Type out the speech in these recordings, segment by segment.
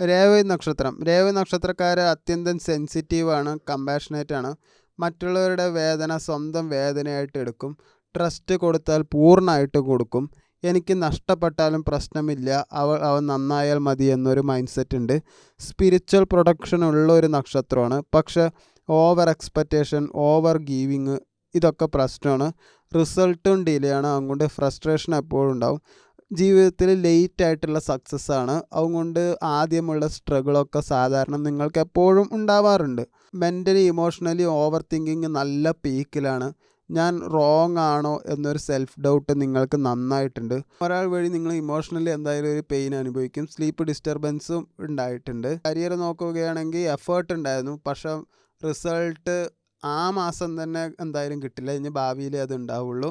രേവതി നക്ഷത്രം. രേവതി നക്ഷത്രക്കാർ അത്യന്തം സെൻസിറ്റീവാണ് കമ്പാഷനേറ്റ് ആണ്. മറ്റുള്ളവരുടെ വേദന സ്വന്തം വേദനയായിട്ട് എടുക്കും. ട്രസ്റ്റ് കൊടുത്താൽ പൂർണമായിട്ട് കൊടുക്കും. എനിക്ക് നഷ്ടപ്പെട്ടാലും പ്രശ്നമില്ല. അവൾ അവൻ നന്നായാൽ മതി എന്നൊരു മൈൻഡ് സെറ്റ് ഉണ്ട്. സ്പിരിച്വൽ പ്രൊഡക്ഷൻ ഉള്ള ഒരു നക്ഷത്രമാണ്. പക്ഷേ ഓവർ എക്സ്പെക്റ്റേഷൻ ഓവർ ഗീവിങ് ഇതൊക്കെ പ്രശ്നമാണ്. റിസൾട്ടും ഡിലേ ആണ്. അതുകൊണ്ട് ഫ്രസ്ട്രേഷൻ എപ്പോഴും ഉണ്ടാവും. ജീവിതത്തിൽ ലേറ്റ് ആയിട്ടുള്ള സക്സസ് ആണ്. അതുകൊണ്ട് ആദ്യമുള്ള സ്ട്രഗിളൊക്കെ സാധാരണ നിങ്ങൾക്ക് എപ്പോഴും ഉണ്ടാവാറുണ്ട്. മെന്റലി ഇമോഷണലി ഓവർ തിങ്കിങ് നല്ല പീക്കിലാണ് ഞാൻ റോങ് ആണോ എന്നൊരു സെൽഫ് ഡൗട്ട് നിങ്ങൾക്ക് നന്നായിട്ടുണ്ട്. ഒരാൾ വഴി നിങ്ങൾ ഇമോഷണലി എന്തായാലും ഒരു പെയിൻ അനുഭവിക്കും. സ്ലീപ്പ് ഡിസ്റ്റർബൻസും ഉണ്ടായിട്ടുണ്ട്. കരിയർ നോക്കുകയാണെങ്കിൽ എഫേർട്ട് ഉണ്ടായിരുന്നു. പക്ഷെ റിസൾട്ട് ആ മാസം തന്നെ എന്തായാലും കിട്ടില്ല. ഇനി ഭാവിയിലേ അത് ഉണ്ടാവുള്ളൂ.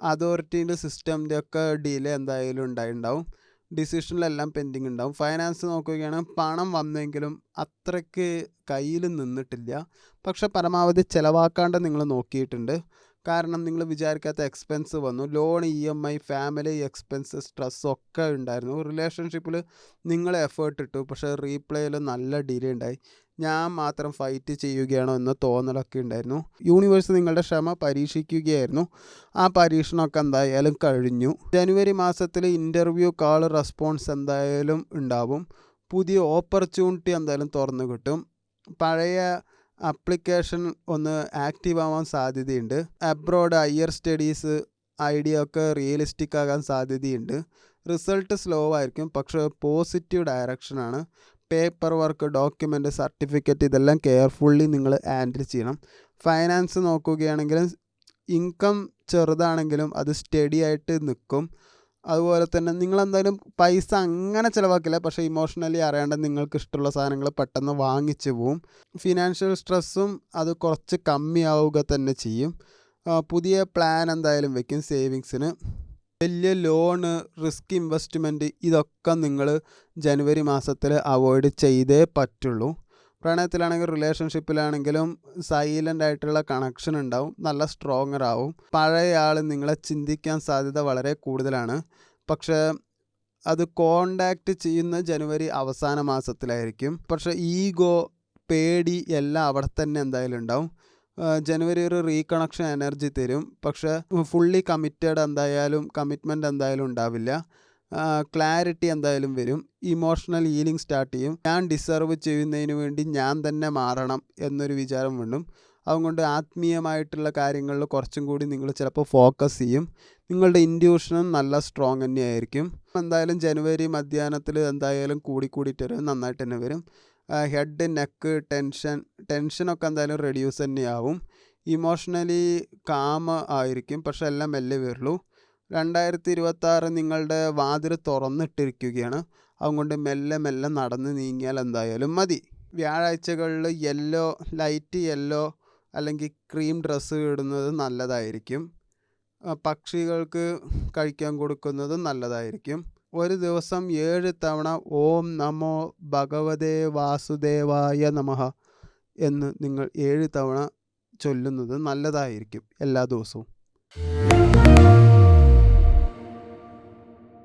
അതോറിറ്റീന്റെ സിസ്റ്റമിന്റെ ഒക്കെ ഡിലേ എന്തായാലും ഉണ്ടായിട്ടുണ്ടാവും ഡിസിഷനിലെല്ലാം പെൻഡിങ് ഉണ്ടാവും ഫൈനാൻസ് നോക്കുകയാണെങ്കിൽ പണം വന്നെങ്കിലും അത്രയ്ക്ക് കയ്യിൽ നിന്നിട്ടില്ല. പക്ഷെ പരമാവധി ചിലവാക്കാണ്ട് നിങ്ങൾ നോക്കിയിട്ടുണ്ട്. കാരണം നിങ്ങൾ വിചാരിക്കാത്ത എക്സ്പെൻസ് വന്നു. Loan E M I family expense stress ഒക്കെ ഉണ്ടായിരുന്നു. റിലേഷൻഷിപ്പിൽ നിങ്ങൾ എഫേർട്ട് ഇട്ടു. പക്ഷേ റീപ്ലേയിൽ നല്ല ഡിലേ ഉണ്ടായി. ഞാൻ മാത്രം ഫൈറ്റ് ചെയ്യുകയാണോ എന്ന തോന്നലൊക്കെ ഉണ്ടായിരുന്നു. യൂണിവേഴ്സ് നിങ്ങളുടെ ക്ഷമ പരീക്ഷിക്കുകയായിരുന്നു. ആ പരീക്ഷണമൊക്കെ എന്തായാലും കഴിഞ്ഞു. ജനുവരി മാസത്തിൽ ഇന്റർവ്യൂ കാൾ റെസ്പോൺസ് എന്തായാലും ഉണ്ടാവും. പുതിയ ഓപ്പർച്യൂണിറ്റി എന്തായാലും തുറന്നു കിട്ടും. പഴയ അപ്ലിക്കേഷൻ ഒന്ന് ആക്റ്റീവ് ആവാൻ സാധ്യതയുണ്ട്. അബ്രോഡ് ഹയർ സ്റ്റഡീസ് ഐഡിയ ഒക്കെ റിയലിസ്റ്റിക് ആകാൻ സാധ്യതയുണ്ട്. റിസൾട്ട് സ്ലോ ആയിരിക്കും. പക്ഷേ പോസിറ്റീവ് ഡയറക്ഷനാണ് പേപ്പർ വർക്ക് ഡോക്യുമെന്റ് സർട്ടിഫിക്കറ്റ് ഇതെല്ലാം കെയർഫുള്ളി നിങ്ങൾ ഹാൻഡിൽ ചെയ്യണം. ഫൈനാൻസ് നോക്കുകയാണെങ്കിലും ഇൻകം ചെറുതാണെങ്കിലും അത് സ്റ്റഡി ആയിട്ട് നിൽക്കും. അതുപോലെ തന്നെ നിങ്ങൾ എന്തായാലും പൈസ അങ്ങനെ ചിലവാക്കില്ല. പക്ഷേ ഇമോഷണലി അറിയാണ്ട് നിങ്ങൾക്ക് ഇഷ്ടമുള്ള സാധനങ്ങൾ പെട്ടെന്ന് വാങ്ങിച്ചു പോവും. ഫിനാൻഷ്യൽ സ്ട്രെസ്സും അത് കുറച്ച് കമ്മിയാവുക തന്നെ ചെയ്യും. പുതിയ പ്ലാൻ എന്തായാലും വെക്കും സേവിങ്സിന്. വലിയ ലോണ് റിസ്ക് ഇൻവെസ്റ്റ്മെന്റ് ഇതൊക്കെ നിങ്ങൾ ജനുവരി മാസത്തിൽ അവോയ്ഡ് ചെയ്തേ പറ്റുള്ളൂ. പ്രണയത്തിലാണെങ്കിൽ റിലേഷൻഷിപ്പിലാണെങ്കിലും സൈലന്റ് ആയിട്ടുള്ള കണക്ഷൻ ഉണ്ടാവും. നല്ല സ്ട്രോങ്ങർ ആവും. പഴയ ആൾ നിങ്ങളെ ചിന്തിക്കാൻ സാധ്യത വളരെ കൂടുതലാണ്. പക്ഷേ അത് കോണ്ടാക്റ്റ് ചെയ്യുന്ന ജനുവരി അവസാന മാസത്തിലായിരിക്കും. പക്ഷേ ഈഗോ പേടി എല്ലാം അവിടെ തന്നെ എന്തായാലും ഉണ്ടാവും. ജനുവരി ഒരു റീകണക്ഷൻ എനർജി തരും. പക്ഷേ ഫുള്ളി കമ്മിറ്റഡ് എന്തായാലും കമ്മിറ്റ്മെന്റ് എന്തായാലും ഉണ്ടാവില്ല. ക്ലാരിറ്റി എന്തായാലും വരും. ഇമോഷണൽ ഹീലിംഗ് സ്റ്റാർട്ട് ചെയ്യും. ഞാൻ ഡിസർവ് ചെയ്യുന്നതിന് വേണ്ടി ഞാൻ തന്നെ മാറണം എന്നൊരു വിചാരം വീണ്ടും അതുകൊണ്ട് ആത്മീയമായിട്ടുള്ള കാര്യങ്ങളിൽ കുറച്ചും കൂടി നിങ്ങൾ ചിലപ്പോൾ ഫോക്കസ് ചെയ്യും. നിങ്ങളുടെ ഇൻഡ്യൂഷനും നല്ല സ്ട്രോങ് തന്നെയായിരിക്കും. എന്തായാലും ജനുവരി മധ്യാഹ്നത്തിൽ എന്തായാലും കൂടിക്കൂടിയിട്ട് വരും നന്നായിട്ട് തന്നെ വരും. ഹെഡ് നെക്ക് ടെൻഷൻ ടെൻഷനൊക്കെ എന്തായാലും റെഡ്യൂസ് തന്നെയാവും. ഇമോഷണലി കാമ ആയിരിക്കും. പക്ഷെ എല്ലാം മെല്ലെ വരുള്ളൂ. രണ്ടായിരത്തി ഇരുപത്താറ് നിങ്ങളുടെ വാതിൽ തുറന്നിട്ടിരിക്കുകയാണ്. അതുകൊണ്ട് മെല്ലെ മെല്ലെ നടന്ന് നീങ്ങിയാൽ എന്തായാലും മതി. വ്യാഴാഴ്ചകളിൽ യെല്ലോ ലൈറ്റ് യെല്ലോ അല്ലെങ്കിൽ ക്രീം ഡ്രസ്സ് ഇടുന്നത് നല്ലതായിരിക്കും. പക്ഷികൾക്ക് കഴിക്കാൻ കൊടുക്കുന്നത് നല്ലതായിരിക്കും. ഒരു ദിവസം ഏഴ് തവണ ഓം നമോ ഭഗവതേ വാസുദേവായ നമഃ എന്ന് നിങ്ങൾ ഏഴ് തവണ ചൊല്ലുന്നത് നല്ലതായിരിക്കും എല്ലാ ദിവസവും.